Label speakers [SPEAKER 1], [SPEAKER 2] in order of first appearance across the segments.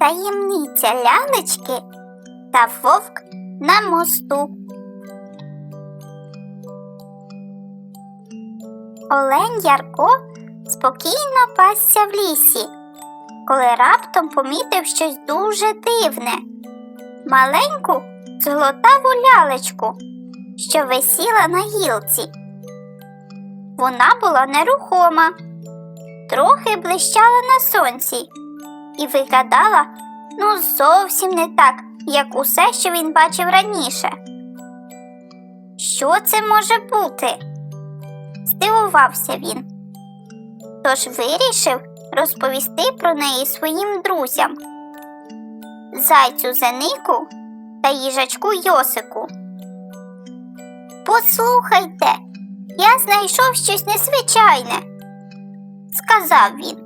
[SPEAKER 1] Таємниця лялечки та вовк на мосту. Олень Ярко спокійно пасся в лісі, коли раптом помітив щось дуже дивне маленьку золотаву лялечку, що висіла на гілці. Вона була нерухома, трохи блищала на сонці і виглядала ну зовсім не так, як усе, що він бачив раніше. Що це може бути? здивувався він. Тож вирішив розповісти про неї своїм друзям зайцю Зенику та їжачку Йосику. Послухайте, я знайшов щось незвичайне, сказав він,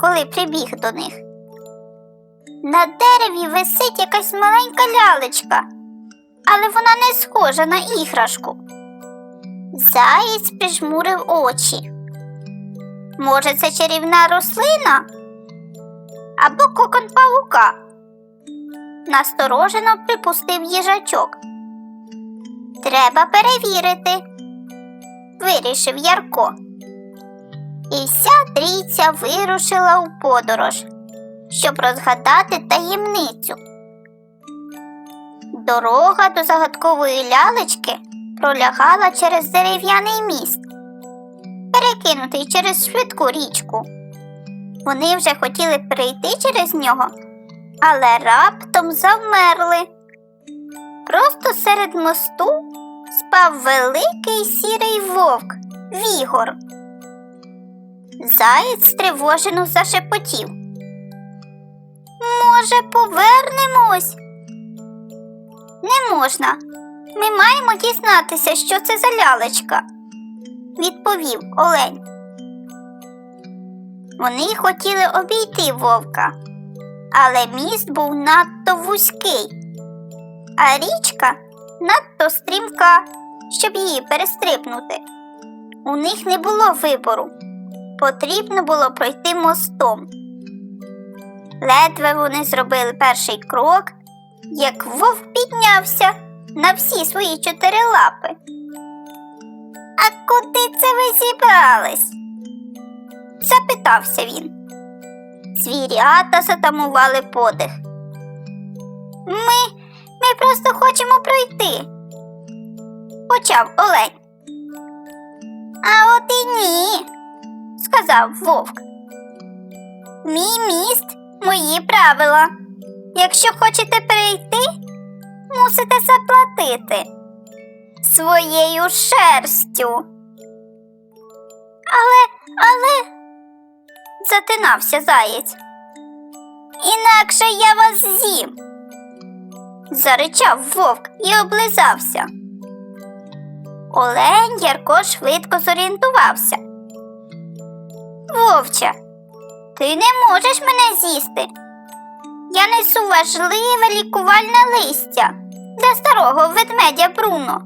[SPEAKER 1] коли прибіг до них. На дереві висить якась маленька лялечка, але вона не схожа на іграшку. Заєць прижмурив очі. Може, це чарівна рослина? Або кокон павука? Насторожено припустив їжачок. Треба перевірити, вирішив Ярко. І вся трійця вирушила у подорож, щоб розгадати таємницю. Дорога до загадкової лялечки пролягала через дерев'яний міст, перекинутий через швидку річку. Вони вже хотіли перейти через нього, але раптом завмерли. Просто серед мосту спав великий сірий вовк Вігор. Заєць стривожено зашепотів. Може, повернемось? Не можна. Ми маємо дізнатися, що це за лялечка, відповів Олень. Вони хотіли обійти вовка, але міст був надто вузький, а річка надто стрімка, щоб її перестрибнути. У них не було вибору. Потрібно було пройти мостом. Ледве вони зробили перший крок, як вовк піднявся на всі свої чотири лапи. А куди це ви зібрались? запитався він. Звірята затамували подих. Ми, ми просто хочемо пройти, почав Олень. А от і ні, сказав вовк. Мій міст, мої правила. Якщо хочете перейти, мусите заплатити своєю шерстю. Але, але, затинався заєць. Інакше я вас з'їм. Заричав вовк і облизався. Олень Ярко швидко зорієнтувався. Вовче, ти не можеш мене з'їсти. Я несу важливе лікувальне листя для старого ведмедя Бруно.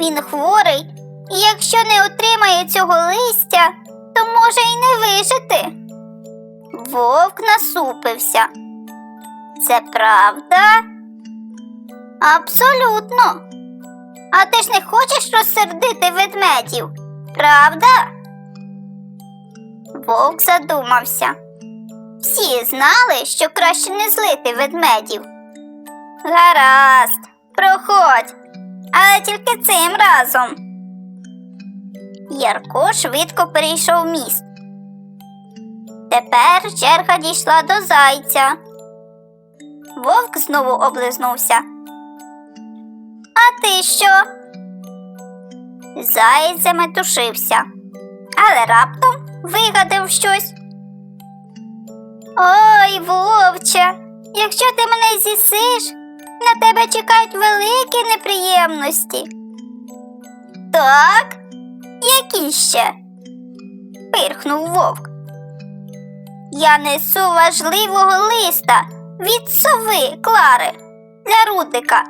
[SPEAKER 1] Він хворий, і якщо не отримає цього листя, то може й не вижити. Вовк насупився. Це правда? Абсолютно. А ти ж не хочеш розсердити ведмедів, правда? Вовк задумався. Всі знали, що краще не злити ведмедів. Гаразд, проходь, але тільки цим разом. Ярко швидко перейшов міст. Тепер черга дійшла до зайця. Вовк знову облизнувся. А ти що? Заєць заметушився, але раптом вигадав щось. Ой, вовче, якщо ти мене з'їсиш, на тебе чекають великі неприємності. Так, які ще? пирхнув вовк. Я несу важливого листа від сови Клари для Рудика.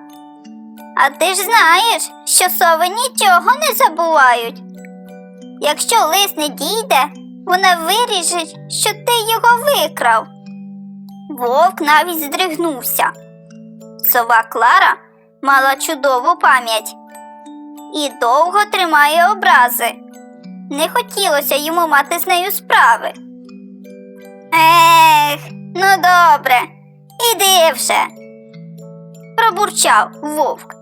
[SPEAKER 1] А ти ж знаєш, що сови нічого не забувають. Якщо лист не дійде, вона вирішить, що ти його викрав. Вовк навіть здригнувся. Сова Клара мала чудову пам'ять і довго тримає образи. Не хотілося йому мати з нею справи. Ех, ну добре, іди вже, пробурчав вовк.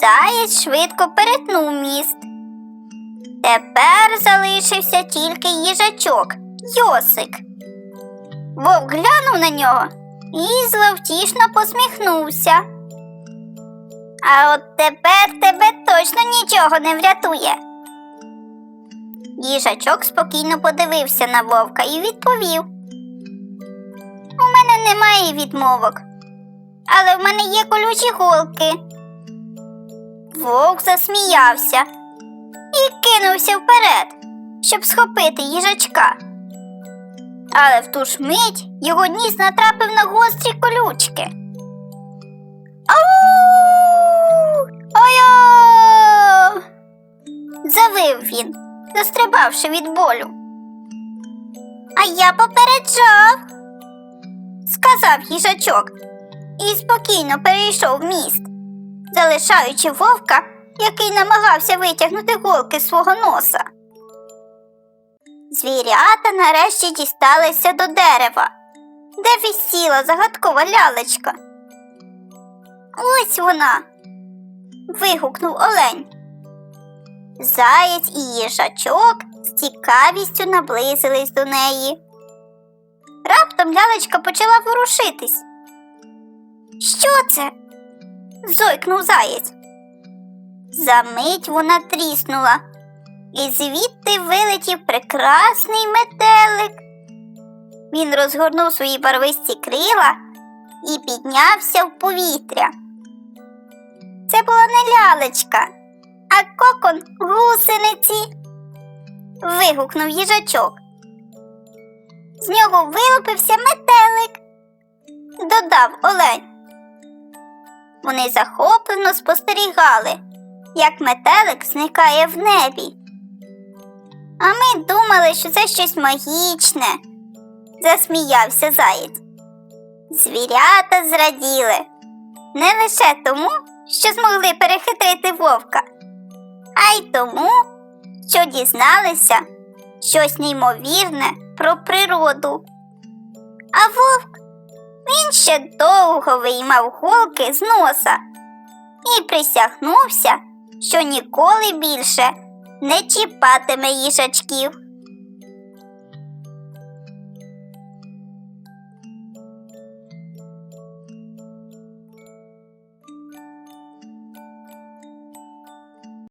[SPEAKER 1] Заєць швидко перетнув міст. Тепер залишився тільки їжачок, Йосик. Вовк глянув на нього і зловтішно посміхнувся. А от тепер тебе точно нічого не врятує. Їжачок спокійно подивився на вовка і відповів: У мене немає відмовок, але в мене є колючі голки. Вовк засміявся і кинувся вперед, щоб схопити їжачка. Але в ту ж мить його ніс натрапив на гострі колючки. Ау! Ой-о! Завив він, застрибавши від болю. А я попереджав, сказав їжачок і спокійно перейшов міст, залишаючи вовка, який намагався витягнути голки з свого носа. Звірята нарешті дісталися до дерева, де висіла загадкова лялечка. Ось вона. вигукнув олень. Заєць і їжачок з цікавістю наблизились до неї. Раптом лялечка почала ворушитись. Що це? зойкнув заєць. Замить вона тріснула, і звідти вилетів прекрасний метелик. Він розгорнув свої барвисті крила і піднявся в повітря. Це була не лялечка, а кокон гусениці. вигукнув їжачок. З нього вилупився метелик, додав олень. Вони захоплено спостерігали, як метелик зникає в небі. А ми думали, що це щось магічне, засміявся заєць. Звірята зраділи не лише тому, що змогли перехитрити вовка, а й тому, що дізналися щось неймовірне про природу. А вовк він ще довго виймав голки з носа і присягнувся, що ніколи більше не чіпатиме їжачків.